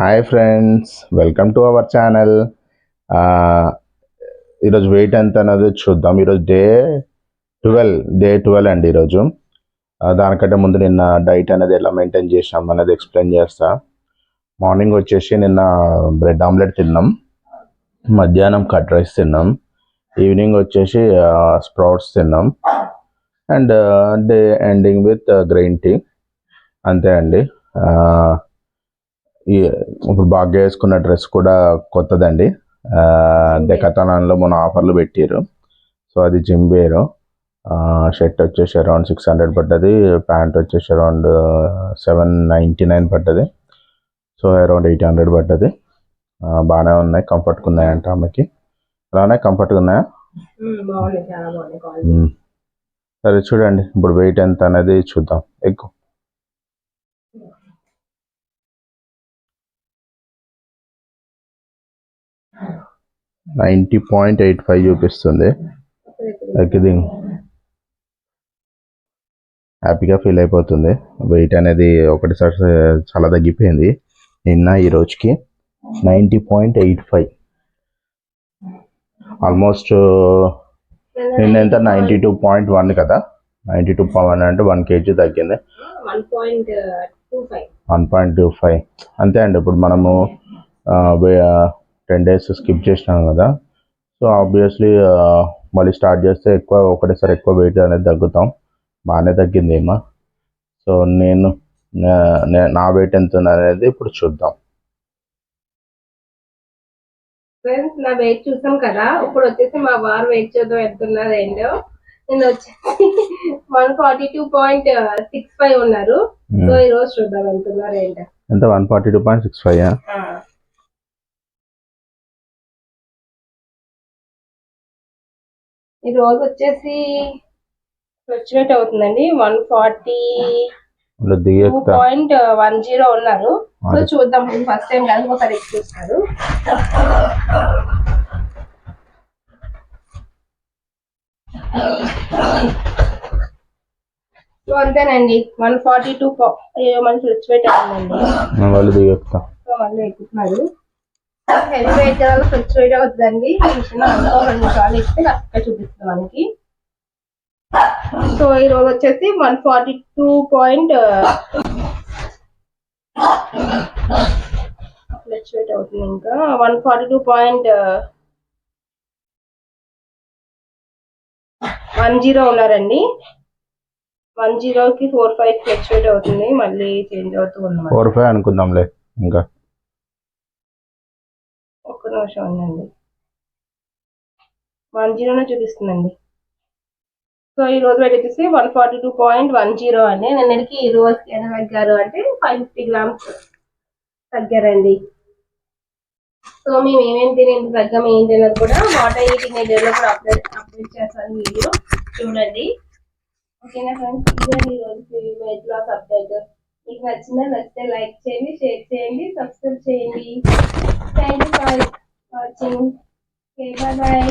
Hi friends welcome to our channel ఈరోజు weight ఎంత అనేది చూద్దాం. ఈరోజు డే ట్వెల్వ్ డే ట్వెల్వ్ అండి ఈరోజు. దానికంటే ముందు నిన్న డైట్ అనేది ఎలా మెయింటైన్ చేసాం అనేది ఎక్స్ప్లెయిన్ చేస్తా. మార్నింగ్ వచ్చేసి నిన్న బ్రెడ్ ఆమ్లెట్ తిన్నాం. మధ్యాహ్నం కట్ రైస్ తిన్నాం. ఈవినింగ్ వచ్చేసి స్ప్రౌట్స్ తిన్నాం. And day ending with green tea అంతే అండి. ఇప్పుడు బాగా వేసుకున్న డ్రెస్ కూడా కొత్తదండి. డెకథానాన్లో మొన్న ఆఫర్లు పెట్టారు సో అది జింబేరు షర్ట్ వచ్చేసి అరౌండ్ సిక్స్ హండ్రెడ్ పడ్డది. ప్యాంట్ వచ్చేసి అరౌండ్ సెవెన్ నైంటీ నైన్ పడ్డది. సో అరౌండ్ ఎయిట్ హండ్రెడ్ పడ్డది. బాగానే ఉన్నాయి. కంఫర్ట్గా ఉన్నాయంట ఆమెకి. అలానే కంఫర్ట్గా ఉన్నాయా. సరే చూడండి. ఇప్పుడు వెయిట్ ఎంత అనేది చూద్దాం. ఎక్కువ. నైంటీ పాయింట్ ఎయిట్ ఫైవ్ చూపిస్తుంది. ఇది హ్యాపీగా ఫీల్ అయిపోతుంది. వెయిట్ అనేది ఒకటిసారి చాలా తగ్గిపోయింది. నిన్న ఈ రోజుకి ninety point eight five. Almost నిన్న ఎంత? నైంటీ టూ పాయింట్ వన్ కదా? నైంటీ టూ పాయింట్ వన్ అంటే వన్ కేజీ తగ్గింది. One point two five. అంతే అండి. ఇప్పుడు మనము టెన్ డేస్ స్కిప్ చేసినాం కదా. సో ఆబ్వియస్లీ మళ్ళీ స్టార్ట్ చేస్తే ఎక్కువ ఒకటేసారి ఎక్కువ వెయిట్ అనేది తగ్గుతాం. బాగానే తగ్గింది ఏమో. సో నేను నా- వెయిట్ ఎంత అనేది ఇప్పుడు చూద్దాం. ఫ్రెండ్స్ నా వెయిట్ చూసాం కదా. ఇప్పుడు వచ్చేసి మా వారు వెయిట్ చూద్దాం ఎంత ఉన్నారు ఏంటో నేను వచ్చేసి one forty two point six five ఉన్నారు. సో ఈ రోజు చూద్దాం ఎంత ఉన్నారు ఏంటో. ఎంత? One forty two point six five ఈ రోజు వచ్చేసి ఫ్లక్చువేట్ అవుతుందండి. One forty point one zero ఉన్నారు. సో చూద్దాం. ఫస్ట్ టైం కాదు ఒకసారి చూస్తారు. సో అంతేనండి. వన్ ఫార్టీ టూ మన ఫ్లక్చువేట్ అవుతుందండి. వాళ్ళు దిగేస్తా. సో మళ్ళీ ఎక్కుతున్నారు. హెవీ వెయిట్ కదా ఫ్లక్చువేట్ అవుతుందండి. మిషన్ రెండు సార్లు ఇస్తే కరెక్ట్గా చూపిస్తుంది మనకి. సో ఈ రోజు వచ్చేసి one forty two point fluctuate అవుతుంది ఇంకా. One forty two point one zero ఉన్నారండి. వన్ జీరోకి ఫోర్ ఫైవ్ ఫ్లక్చువేట్ అవుతుంది. మళ్ళీ చేంజ్ అవుతూ ఉన్నమాట ఫోర్ ఫైవ్ అనుకుందాంలే ఇంకా. ఒక్క నిమిషం ఉందండి వన్ జీరోనే చూపిస్తుందండి. సో ఈ రోజు వెయిట్ వచ్చేసి one forty two point one zero అండి. నిన్నటికి ఈ రోజు ఎంత తగ్గారు అంటే ఫైవ్ ఫిఫ్టీ గ్రామ్స్ తగ్గారండి. సో మేము ఏమేమి తిని ఎంత తగ్గాం ఏంటి అన్నది కూడా వాటర్ ఈటింగ్ ఏరియాలో కూడా అప్డేట్ అప్డేట్ చేస్తాను వీడియో చూడండి. ఓకేనా ఫ్రెండ్స్? ఇదండి ఈ రోజు వెయిట్ లాస్ అప్డేట్ మీకు నచ్చిందా నచ్చితే లైక్ చేయండి షేర్ చేయండి సబ్స్క్రైబ్ చేయండి. Thank you for watching bye bye